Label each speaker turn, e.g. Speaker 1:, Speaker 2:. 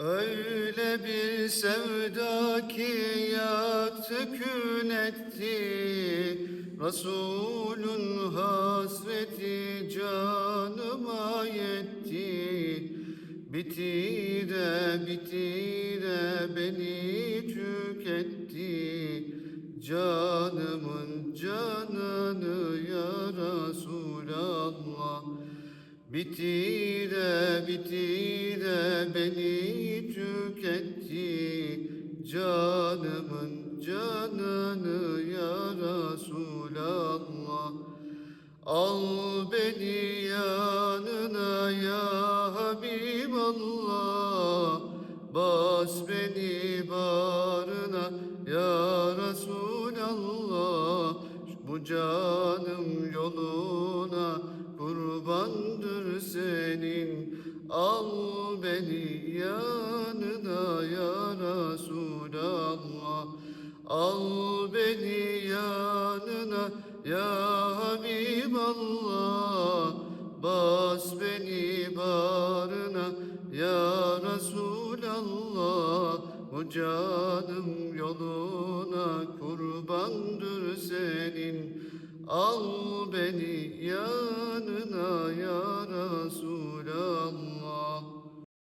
Speaker 1: Öyle bir sevda ki yaktı kün etti. Resulün hasreti canıma yetti. Bitti de bitti de beni tüketti. Canımın canını ya Resulallah. Bitti de bitti de beni Canımın canını ya Resulallah. Al beni yanına ya Habiballah. Bas beni bağrına ya Resulallah. Bu canım yoluna kurbandır senin. Al beni yanına ya Al beni yanına ya Habiballah Bas beni bağrına ya Resulallah. Bu canım yoluna kurbandır senin. Al beni yanına ya